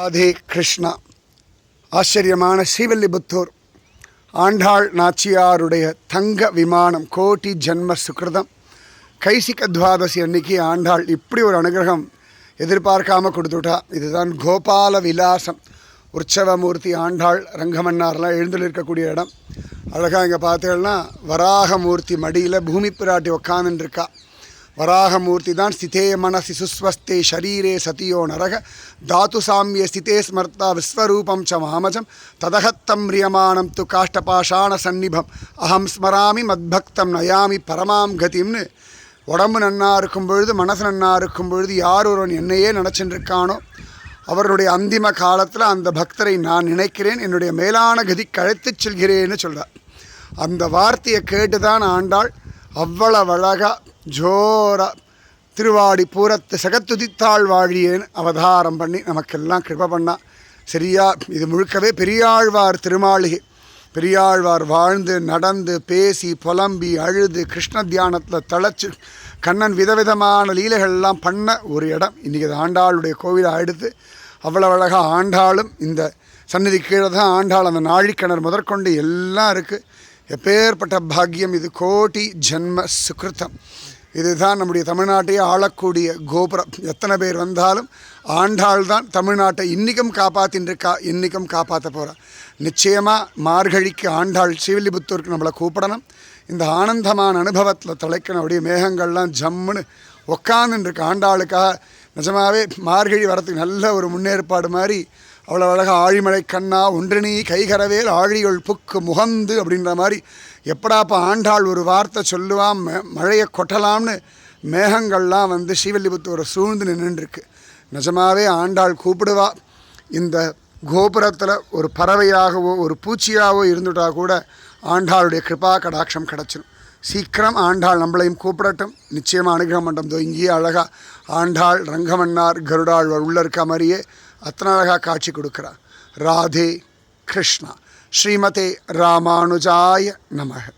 ராதே கிருஷ்ணா. ஆச்சரியமான ஸ்ரீவல்லிபுத்தூர் ஆண்டாள் நாச்சியாருடைய தங்க விமானம் கோட்டி ஜன்ம சுக்ரதம். கைசிக துவாதசி அன்னைக்கு ஆண்டாள் இப்படி ஒரு அனுகிரகம் எதிர்பார்க்காம கொடுத்துட்டா. இதுதான் கோபால விலாசம். உற்சவமூர்த்தி ஆண்டாள் ரங்கமன்னார்லாம் எழுந்துள்ள இருக்கக்கூடிய இடம். அழகாக இங்கே பார்த்தீங்கன்னா வராகமூர்த்தி மடியில் பூமி பிராட்டி உக்காந்துருக்கா வராகமூர்த்தி தான் ஸ்திதே மனசி சுஸ்வஸ்தே ஷரீரே சதியோ நரக. தாத்து சாமிய ஸ்திதே ஸ்மர்த்தா விஸ்வரூபம் ச மாமஜம். ததகத்தம் ரியமானம் து காஷ்டபாஷாண சந்நிபம் அகம் ஸ்மராமி மத்பக்தம் நயாமி பரமாம் கதிம்னு உடம்பு நன்னா இருக்கும் பொழுது மனசு நன்னா இருக்கும் பொழுது யார் ஒருவன் என்னையே நினச்சிட்டு அவருடைய அந்திம காலத்தில் அந்த பக்தரை நான் நினைக்கிறேன் என்னுடைய மேலான கதிக்கு அழைத்துச் செல்கிறேன்னு சொல்கிறார் அந்த வார்த்தையை கேட்டு தான் ஆண்டாள் அவ்வளவு அழகா ஜோரா திருவாடி பூரத்து சகத்துதித்தாள் வாழியேன்னு அவதாரம் பண்ணி நமக்கெல்லாம் கிருப பண்ணா. சரியா? இது முழுக்கவே பெரியாழ்வார் திருமாளிகை. பெரியாழ்வார் வாழ்ந்து நடந்து பேசி புலம்பி அழுது கிருஷ்ண தியானத்தில் தழைச்சு கண்ணன் விதவிதமான லீலைகள்லாம் பண்ண ஒரு இடம். இன்றைக்கி அது ஆண்டாளுடைய கோவிலாக எடுத்து அவ்வளோ அழகாக ஆண்டாளும் இந்த சன்னதி கீழே தான் ஆண்டாள். அந்த நாழிக்கிணறு முதற்கொண்டு எல்லாம் இருக்குது எப்பேற்பட்ட பாக்கியம் இது கோடி ஜென்ம சுகிருத்தம் இதுதான் நம்முடைய தமிழ்நாட்டையே ஆளக்கூடிய கோபுரம். எத்தனை பேர் வந்தாலும் ஆண்டாள் தான் தமிழ்நாட்டை இன்றைக்கும் காப்பாற்றின்னு இருக்கா இன்றைக்கும் காப்பாற்ற போகிறா நிச்சயமாக மார்கழிக்கு ஆண்டாள் ஸ்ரீவில்லிபுத்தூருக்கு நம்மளை கூப்பிடணும். இந்த ஆனந்தமான அனுபவத்தில் தலைக்கணும். அப்படியே மேகங்கள்லாம் ஜம்முன்னு உக்காந்துருக்கு ஆண்டாளுக்காக நிஜமாவே மார்கழி வரத்துக்கு நல்ல ஒரு முன்னேற்பாடு மாதிரி அவ்வளோ அழகாக ஆழிமலை கண்ணா ஒன்றினி கைகரவேல் ஆழியுள் புக்கு முகந்து அப்படின்ற மாதிரி எப்படாப்பா ஆண்டாள் ஒரு வார்த்தை சொல்லுவான் ம- மழையை கொட்டலாம்னு மேகங்கள்லாம் வந்து ஸ்ரீவல்லிபுத்தூரை சூழ்ந்து நின்றுருக்கு. நிஜமாவே ஆண்டாள் கூப்பிடுவா. இந்த கோபுரத்தில் ஒரு பறவையாகவோ ஒரு பூச்சியாகவோ இருந்துட்டா கூட ஆண்டாளுடைய கிருபா கடாட்சம் கிடச்சிடும் சீக்கிரம் ஆண்டாள் நம்மளையும் கூப்பிடட்டும். நிச்சயமாக அனுகிரகம் பண்ணுறோம் இங்கேயே அழகாக ஆண்டாள் ரங்கமன்னார் கருடாள் உள்ள இருக்க மாதிரியே அத்தனை அழகாக காட்சி கொடுக்குறா ராதே கிருஷ்ணா ஸ்ரீமதே ராமானுஜாய நமக